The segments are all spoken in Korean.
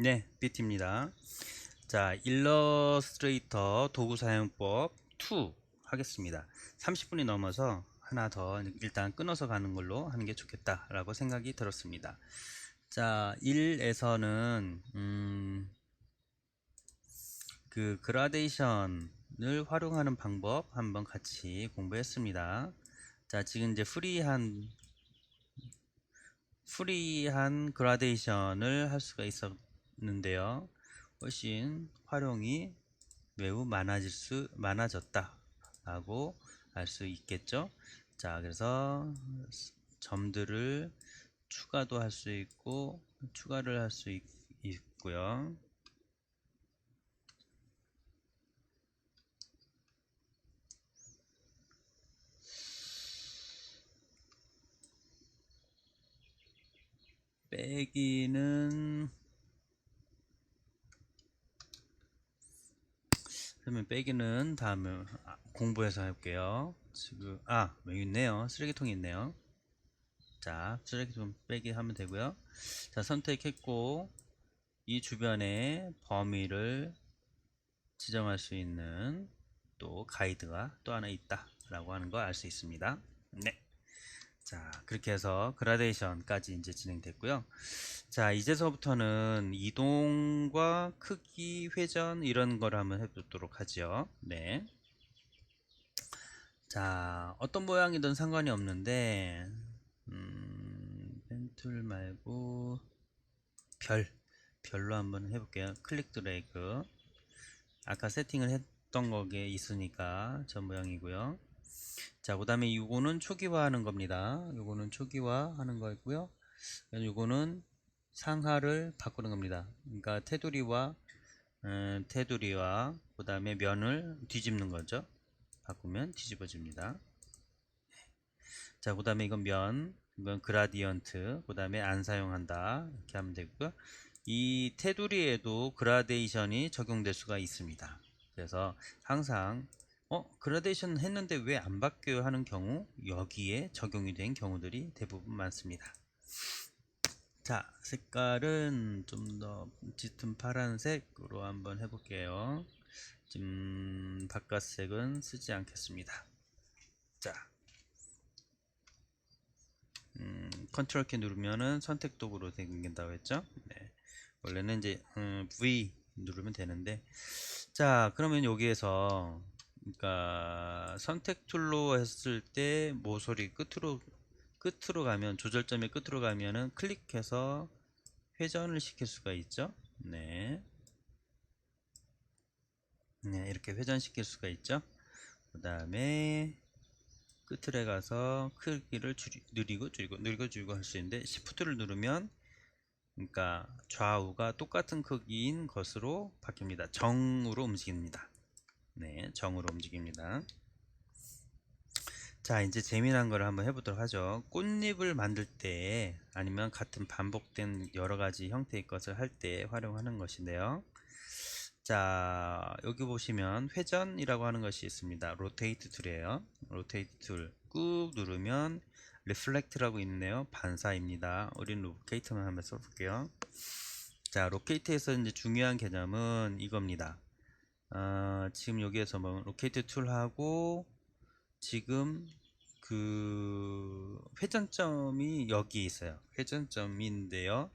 네, BT입니다. 자, 일러스트레이터 도구 사용법 2 하겠습니다. 30분이 넘어서 하나 더 일단 끊어서 가는 걸로 하는 게 좋겠다라고 생각이 들었습니다. 자, 1에서는 음, 그 그라데이션을 활용하는 방법 한번 같이 공부했습니다. 자, 지금 이제 프리한 프리한 그라데이션을 할 수가 있었 는데요. 훨씬 활용이 매우 많아질 수 많아졌다 라고 알 수 있겠죠. 자, 그래서 점들을 추가도 할 수 있고 추가를 할 수 있고요. 빼기는 그러면 빼기는 다음에 아, 공부해서 해볼게요. 지금 아 여기 있네요. 쓰레기통이 있네요. 자 쓰레기통 빼기 하면 되고요. 자 선택했고 이 주변에 범위를 지정할 수 있는 또 가이드가 또 하나 있다라고 하는 거알수 있습니다. 네. 자, 그렇게 해서 그라데이션까지 이제 진행됐고요. 자, 이제서부터는 이동과 크기, 회전 이런 걸 한번 해보도록 하죠. 네. 자, 어떤 모양이든 상관이 없는데, 음, 펜툴 말고 별, 별로 한번 해볼게요. 클릭 드래그. 아까 세팅을 했던 거기에 있으니까 저 모양이고요. 자, 그 다음에 이거는 초기화 하는 겁니다. 이거는 초기화 하는 거고요. 이거는 상하를 바꾸는 겁니다. 그러니까 테두리와 음, 테두리와 그 다음에 면을 뒤집는 거죠. 바꾸면 뒤집어집니다. 자, 그 다음에 이건 면, 이건 그라디언트, 그 다음에 안 사용한다 이렇게 하면 되고요. 이 테두리에도 그라데이션이 적용될 수가 있습니다. 그래서 항상 어 그라데이션 했는데 왜 안 바뀌어요? 하는 경우 여기에 적용이 된 경우들이 대부분 많습니다. 자 색깔은 좀 더 짙은 파란색으로 한번 해볼게요. 지금 바깥색은 쓰지 않겠습니다. 자 음, 컨트롤 키 누르면은 선택 도구로 생긴다고 했죠? 네. 원래는 이제 음, V 누르면 되는데. 자 그러면 여기에서 그러니까 선택 툴로 했을 때 모서리 끝으로 끝으로 가면 조절점의 끝으로 가면은 클릭해서 회전을 시킬 수가 있죠. 네. 네, 이렇게 회전시킬 수가 있죠. 그 다음에 끝을에 가서 크기를 줄이, 느리고 줄이고 느리고 줄이고 할 수 있는데 Shift를 누르면 그러니까 좌우가 똑같은 크기인 것으로 바뀝니다. 정으로 움직입니다. 네, 정으로 움직입니다. 자, 이제 재미난 걸 한번 해보도록 하죠. 꽃잎을 만들 때 아니면 같은 반복된 여러 가지 형태의 것을 할 때 활용하는 것인데요. 자, 여기 보시면 회전이라고 하는 것이 있습니다. 로테이트 툴이에요. 로테이트 툴 꾹 누르면 리플렉트라고 있네요. 반사입니다. 우리는 로케이트만 한번 써볼게요. 자, 로케이트에서 이제 중요한 개념은 이겁니다. 어, 지금 여기에서 뭐 로케이트 툴하고 지금 그 회전점이 여기 있어요. 회전점인데요.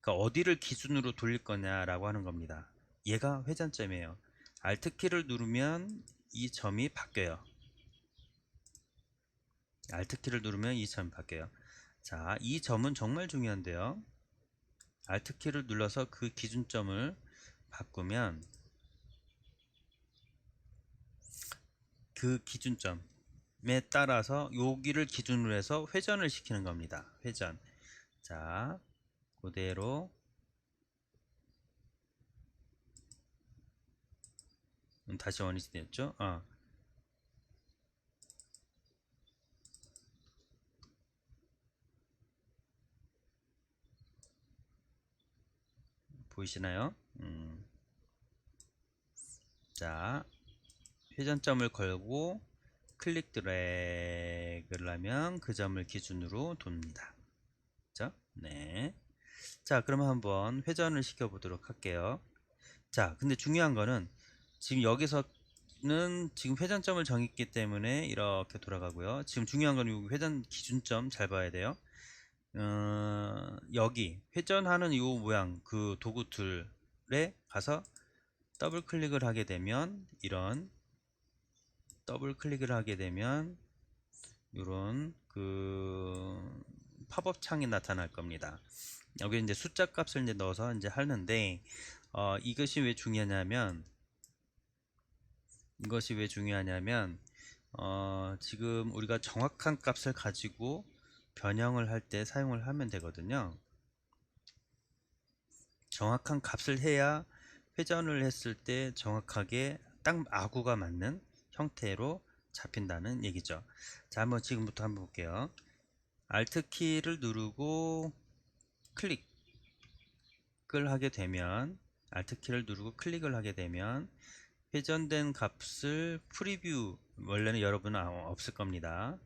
그러니까 어디를 기준으로 돌릴 거냐라고 하는 겁니다. 얘가 회전점이에요. Alt 키를 누르면 이 점이 바뀌어요. Alt 키를 누르면 이 점이 바뀌어요. 자, 이 점은 정말 중요한데요. Alt 키를 눌러서 그 기준점을 바꾸면 그 기준점에 따라서 여기를 기준으로 해서 회전을 시키는 겁니다. 회전. 자, 그대로 음, 다시 원위치 됐죠? 어. 보이시나요? 음. 자, 회전점을 걸고 클릭 드래그를 하면 그 점을 기준으로 돕니다. 그죠? 네. 자, 그러면 한번 회전을 시켜 보도록 할게요. 자, 근데 중요한 거는 지금 여기서는 지금 회전점을 정했기 때문에 이렇게 돌아가고요. 지금 중요한 건이 회전 기준점 잘 봐야 돼요. 어, 여기 회전하는 이 모양 그 도구 툴에 가서 더블 클릭을 하게 되면 이런 더블 클릭을 하게 되면 이런 그 팝업 창이 나타날 겁니다. 여기 이제 숫자 값을 이제 넣어서 이제 하는데 어, 이것이 왜 중요하냐면 이것이 왜 중요하냐면 어, 지금 우리가 정확한 값을 가지고 변형을 할 때 사용을 하면 되거든요. 정확한 값을 해야 회전을 했을 때 정확하게 딱 아구가 맞는 형태로 잡힌다는 얘기죠. 자, 한번 지금부터 한번 볼게요. Alt 키를 누르고 클릭을 하게 되면 Alt 키를 누르고 클릭을 하게 되면 회전된 값을 프리뷰 원래는 여러분은 아- 없을 겁니다.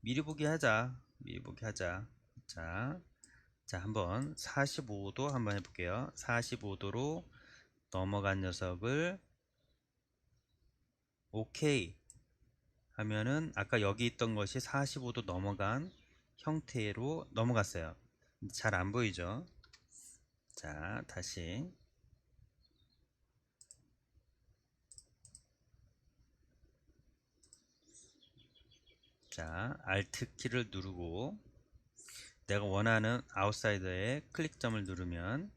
미리 보기 하자. 미리 보기 하자. 자, 자 한번 45도 한번 해볼게요. 45도로 넘어간 녀석을 오케이 하면은 아까 여기 있던 것이 45도 넘어간 형태로 넘어갔어요. 잘 안 보이죠? 자, 다시 자, Alt 키를 누르고 내가 원하는 아웃사이더에 클릭점을 누르면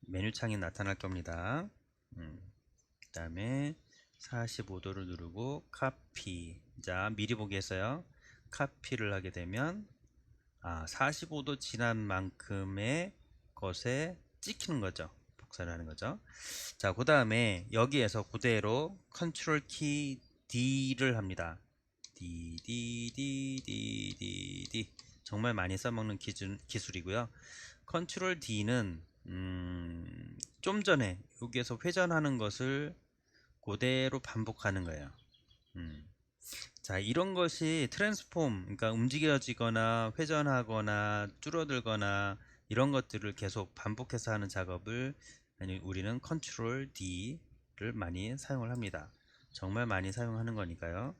메뉴창이 나타날 겁니다. 음, 그 다음에 45도를 누르고 카피 자 미리 보기 했어요. 카피를 하게 되면 아 45도 지난 만큼의 것에 찍히는 거죠. 복사를 하는 거죠. 자, 그 다음에 여기에서 그대로 컨트롤 키 D를 합니다. D, D, D, D, D, D. 정말 많이 써먹는 기준, 기술이고요. 컨트롤 D는 음, 좀 전에 여기에서 회전하는 것을 그대로 반복하는 거예요. 음. 자, 이런 것이 트랜스폼, 그러니까 움직여지거나 회전하거나 줄어들거나 이런 것들을 계속 반복해서 하는 작업을 아니, 우리는 컨트롤 D를 많이 사용을 합니다. 정말 많이 사용하는 거니까요.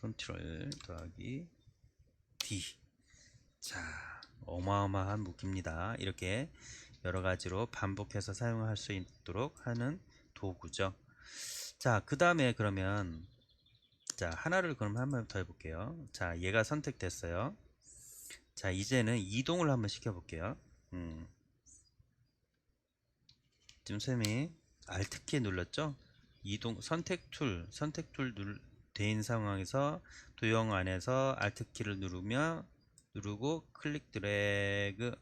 컨트롤 더하기 D. 자, 어마어마한 무기입니다. 이렇게 여러 가지로 반복해서 사용할 수 있도록 하는 도구죠. 자, 그 다음에 그러면 자, 하나를 그럼 한 번 더 해볼게요. 자, 얘가 선택됐어요. 자, 이제는 이동을 한번 시켜볼게요. 음. 지금 쌤이 Alt 키 눌렀죠? 이동 선택 툴, 선택 툴 눌, 된 상황에서 도형 안에서 Alt 키를 누르며 누르고 클릭 드래그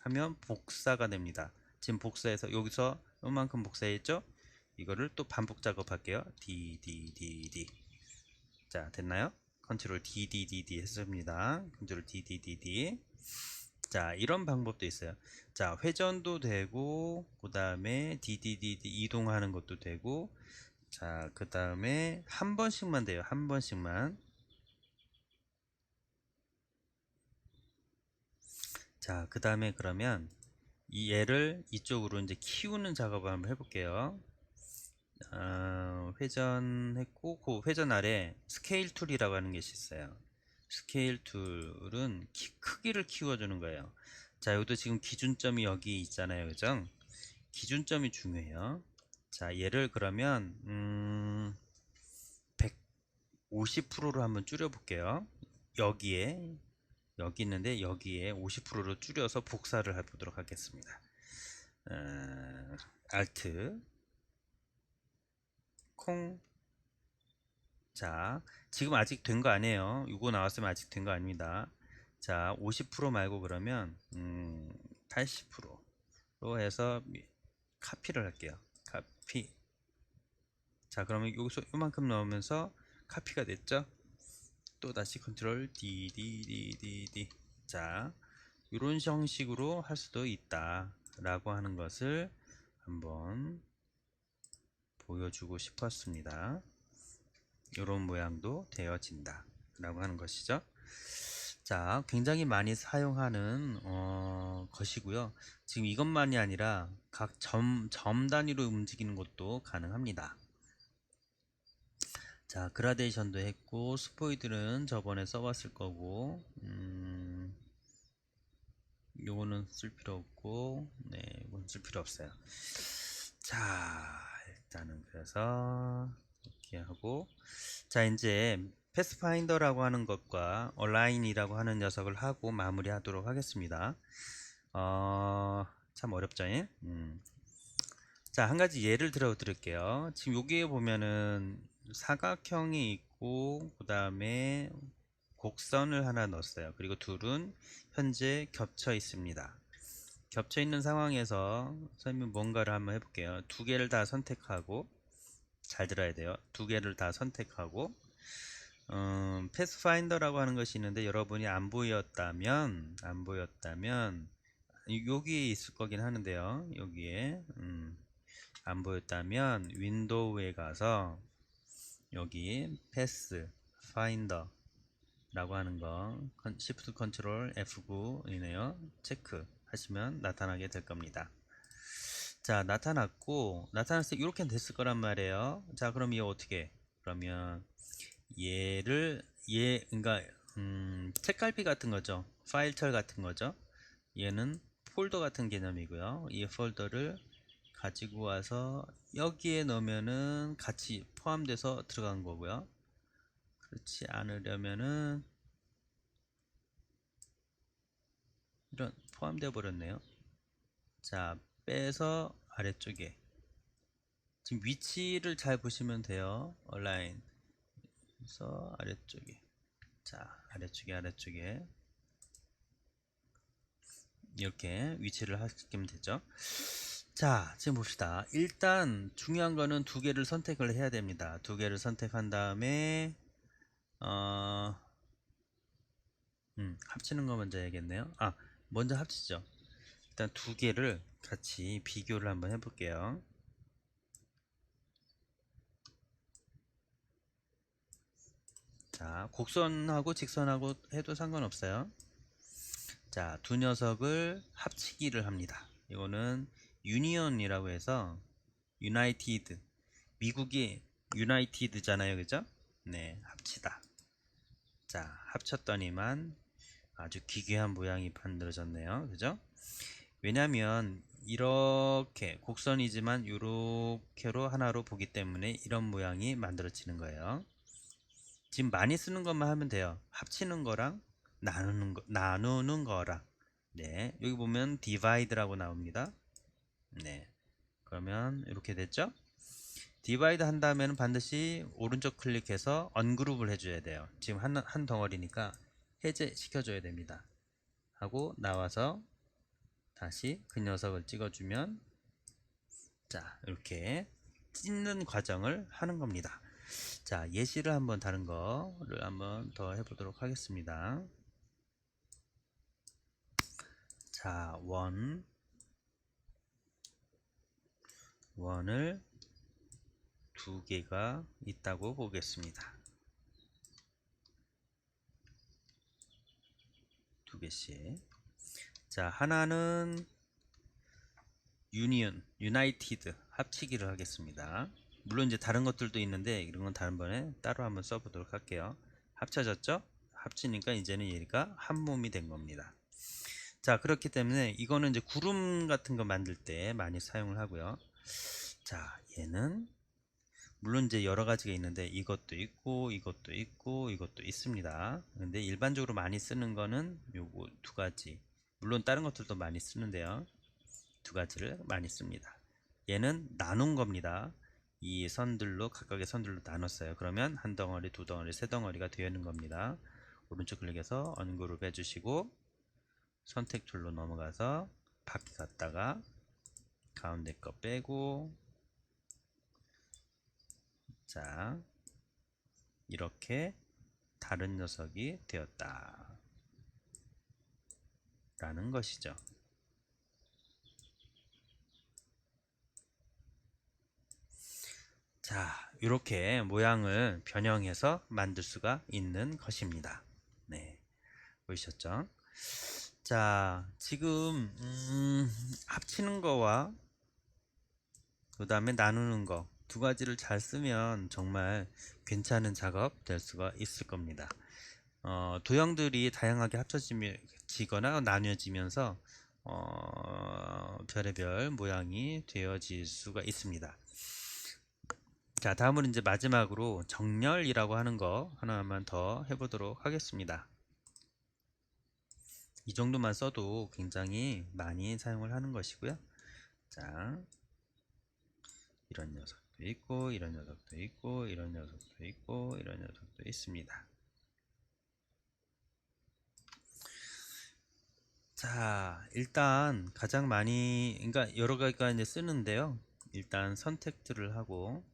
하면 복사가 됩니다. 지금 복사해서 여기서 요만큼 복사했죠? 이거를 또 반복 작업할게요. D D D D 자 됐나요? 컨트롤 D D D D 했습니다. 컨트롤 D D D D 자 이런 방법도 있어요. 자 회전도 되고 그 다음에 D D D D 이동하는 것도 되고 자 그 다음에 한 번씩만 돼요. 한 번씩만 자, 그 다음에 그러면 이 얘를 이쪽으로 이제 키우는 작업을 한번 해볼게요. 어, 회전했고, 그 회전 아래 스케일 툴이라고 하는 것이 있어요. 스케일 툴은 키, 크기를 키워주는 거예요. 자, 여기도 지금 기준점이 여기 있잖아요. 그죠? 기준점이 중요해요. 자, 얘를 그러면, 음, 150%로 한번 줄여볼게요. 여기에, 여기 있는데 여기에 50%로 줄여서 복사를 해보도록 하겠습니다. 어, Alt 콩. 자, 지금 아직 된 거 아니에요. 이거 나왔으면 아직 된 거 아닙니다. 자, 50% 말고 그러면 음, 80%로 해서 카피를 할게요. 카피. 자, 그러면 여기서 이만큼 넣으면서 카피가 됐죠? 또 다시 컨트롤 D D D D D 자 이런 형식으로 할 수도 있다 라고 하는 것을 한번 보여주고 싶었습니다. 이런 모양도 되어진다 라고 하는 것이죠. 자 굉장히 많이 사용하는 어, 것이고요. 지금 이것만이 아니라 각 점, 점 단위로 움직이는 것도 가능합니다 자 그라데이션도 했고 스포이드는 저번에 써봤을 거고 음, 요거는 쓸 필요 없고 네 이건 쓸 필요 없어요. 자 일단은 그래서 이렇게 하고 자 이제 패스파인더라고 하는 것과 얼라인이라고 하는 녀석을 하고 마무리 하도록 하겠습니다. 어, 참 어렵죠 음. 자 한 가지 예를 들어 드릴게요. 지금 여기에 보면은 사각형이 있고 그 다음에 곡선을 하나 넣었어요. 그리고 둘은 현재 겹쳐 있습니다. 겹쳐 있는 상황에서 선생님 뭔가를 한번 해볼게요. 두 개를 다 선택하고 잘 들어야 돼요. 두 개를 다 선택하고 음, 패스파인더라고 하는 것이 있는데 여러분이 안 보였다면 안 보였다면 여기에 있을 거긴 하는데요. 여기에 음, 안 보였다면 윈도우에 가서 여기 패스 파인더 라고 하는 거 Shift 컨트롤 F9이네요. 체크 하시면 나타나게 될 겁니다. 자 나타났고 나타났을 때 이렇게 됐을 거란 말이에요. 자 그럼 이거 어떻게 그러면 얘를 얘 그러니까 음, 책갈피 같은 거죠. 파일철 같은 거죠. 얘는 폴더 같은 개념이고요. 이 폴더를 가지고 와서 여기에 넣으면은 같이 포함돼서 들어간 거고요. 그렇지 않으려면은 이런 포함되어 버렸네요. 자 빼서 아래쪽에. 지금 위치를 잘 보시면 돼요. 온라인 그래서 아래쪽에. 자 아래쪽에 아래쪽에. 이렇게 위치를 하시면 되죠 자 지금 봅시다. 일단 중요한 거는 두 개를 선택을 해야 됩니다. 두 개를 선택한 다음에 어, 음, 합치는 거 먼저 해야겠네요. 아 먼저 합치죠. 일단 두 개를 같이 비교를 한번 해볼게요. 자 곡선하고 직선하고 해도 상관없어요. 자 두 녀석을 합치기를 합니다. 이거는 유니언이라고 해서 유나이티드 미국이 유나이티드잖아요 그죠? 네 합치다. 자 합쳤더니만 아주 기괴한 모양이 만들어졌네요 그죠? 왜냐면 이렇게 곡선이지만 이렇게로 하나로 보기 때문에 이런 모양이 만들어지는 거예요. 지금 많이 쓰는 것만 하면 돼요. 합치는 거랑 나누는 거 나누는 거랑. 네 여기 보면 divide라고 나옵니다 네. 그러면 이렇게 됐죠? 디바이드 한 다음에는 반드시 오른쪽 클릭해서 언그룹을 해줘야 돼요. 지금 한, 한 덩어리니까 해제 시켜줘야 됩니다. 하고 나와서 다시 그 녀석을 찍어주면 자 이렇게 찢는 과정을 하는 겁니다. 자 예시를 한번 다른 거를 한번 더 해보도록 하겠습니다. 자 원, 원을 두 개가 있다고 보겠습니다. 두 개씩. 자, 하나는 유니언, 유나이티드 합치기를 하겠습니다. 물론 이제 다른 것들도 있는데 이런 건 다음번에 따로 한번 써보도록 할게요. 합쳐졌죠? 합치니까 이제는 얘가 한 몸이 된 겁니다. 자, 그렇기 때문에 이거는 이제 구름 같은 거 만들 때 많이 사용을 하고요. 자, 얘는 물론 이제 여러 가지가 있는데 이것도 있고 이것도 있고 이것도 있습니다. 근데 일반적으로 많이 쓰는 거는 요거 두 가지. 물론 다른 것들도 많이 쓰는데요. 두 가지를 많이 씁니다. 얘는 나눈 겁니다. 이 선들로 각각의 선들로 나눴어요. 그러면 한 덩어리 두 덩어리 세 덩어리가 되어 있는 겁니다. 오른쪽 클릭해서 언그룹 해주시고 선택 툴로 넘어가서 바퀴 갔다가 가운데 거 빼고 자 이렇게 다른 녀석이 되었다 라는 것이죠 자 이렇게 모양을 변형해서 만들 수가 있는 것입니다. 네, 보이셨죠? 자, 지금 음, 합치는 거와 그 다음에 나누는 거 두 가지를 잘 쓰면 정말 괜찮은 작업 될 수가 있을 겁니다. 어, 도형들이 다양하게 합쳐지거나 나뉘어지면서 어, 별의별 모양이 되어질 수가 있습니다. 자, 다음으로 이제 마지막으로 정렬이라고 하는 거 하나만 더 해보도록 하겠습니다. 이 정도만 써도 굉장히 많이 사용을 하는 것이고요. 자, 이런 녀석도 있고, 이런 녀석도 있고, 이런 녀석도 있고, 이런 녀석도 있습니다. 자, 일단 가장 많이, 그러니까 여러 가지가 이제 쓰는데요. 일단 선택들을 하고,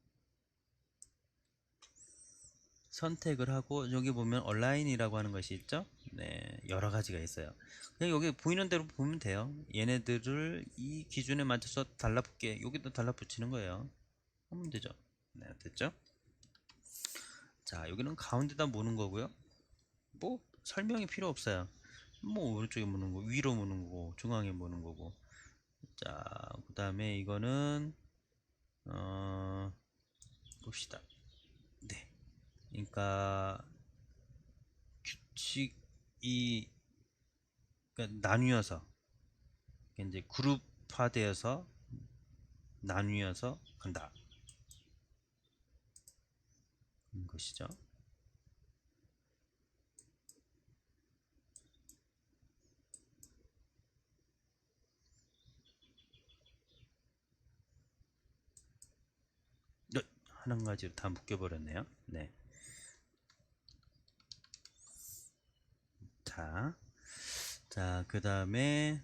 선택을 하고, 여기 보면 온라인이라고 하는 것이 있죠? 네, 여러 가지가 있어요. 그냥 여기 보이는 대로 보면 돼요. 얘네들을 이 기준에 맞춰서 달라붙게, 여기도 달라붙이는 거예요. 하면 되죠. 네, 됐죠? 자, 여기는 가운데다 모는 거고요. 뭐, 설명이 필요 없어요. 뭐 오른쪽에 무는 거, 위로 무는 거고, 중앙에 무는 거고. 자, 그 다음에 이거는 어, 봅시다. 네, 그러니까 규칙이 그러니까 나뉘어서 이제 그룹화되어서 나뉘어서 간다. 인 것이죠. 네, 한 가지로 다 묶여버렸네요. 네. 자, 자, 그 다음에,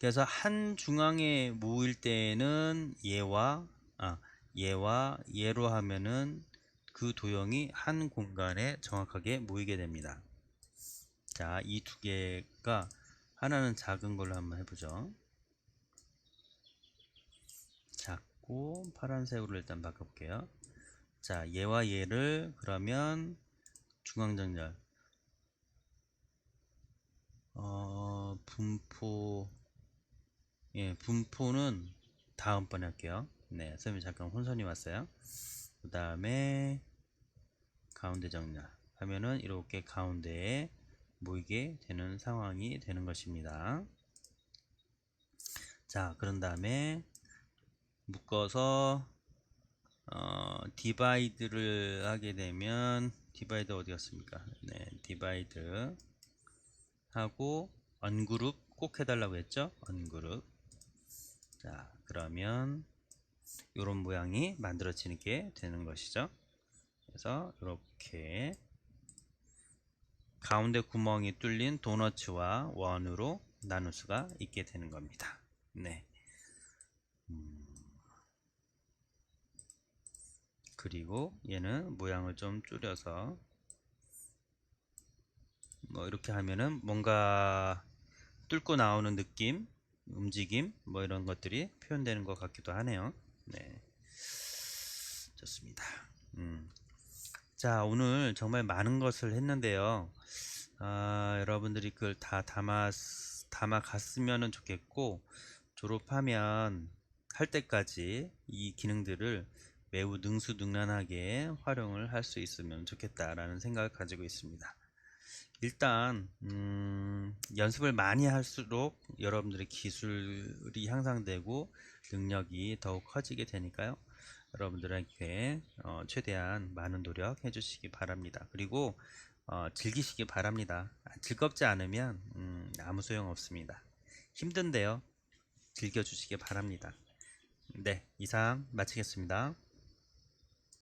그래서 한 중앙에 모일 때는 얘와, 아, 얘와 얘로 하면은 그 도형이 한 공간에 정확하게 모이게 됩니다. 자, 이 두 개가 하나는 작은 걸로 한번 해보죠. 작고 파란색으로 일단 바꿔볼게요. 자, 얘와 얘를 그러면 중앙정렬 어, 분포 예, 분포는 다음번에 할게요. 네, 선생님 잠깐 혼선이 왔어요. 그 다음에 가운데 정렬 하면은 이렇게 가운데에 모이게 되는 상황이 되는 것입니다. 자, 그런 다음에 묶어서 어, 디바이드를 하게 되면 디바이드 어디 갔습니까? 네, 디바이드 하고 언그룹 꼭 해달라고 했죠? 언그룹 자 그러면 이런 모양이 만들어지게 되는 것이죠. 그래서 이렇게 가운데 구멍이 뚫린 도너츠와 원으로 나눌 수가 있게 되는 겁니다. 네. 음. 그리고 얘는 모양을 좀 줄여서 뭐 이렇게 하면은 뭔가 뚫고 나오는 느낌, 움직임 뭐 이런 것들이 표현되는 것 같기도 하네요. 네. 좋습니다. 음. 자, 오늘 정말 많은 것을 했는데요. 아, 여러분들이 그걸 다 담아, 담아 갔으면 좋겠고, 졸업하면 할 때까지 이 기능들을 매우 능수능란하게 활용을 할 수 있으면 좋겠다라는 생각을 가지고 있습니다. 일단 음, 연습을 많이 할수록 여러분들의 기술이 향상되고 능력이 더욱 커지게 되니까요. 여러분들에게 어, 최대한 많은 노력 해주시기 바랍니다. 그리고 어, 즐기시기 바랍니다. 즐겁지 않으면 음, 아무 소용 없습니다. 힘든데요. 즐겨주시기 바랍니다. 네, 이상 마치겠습니다.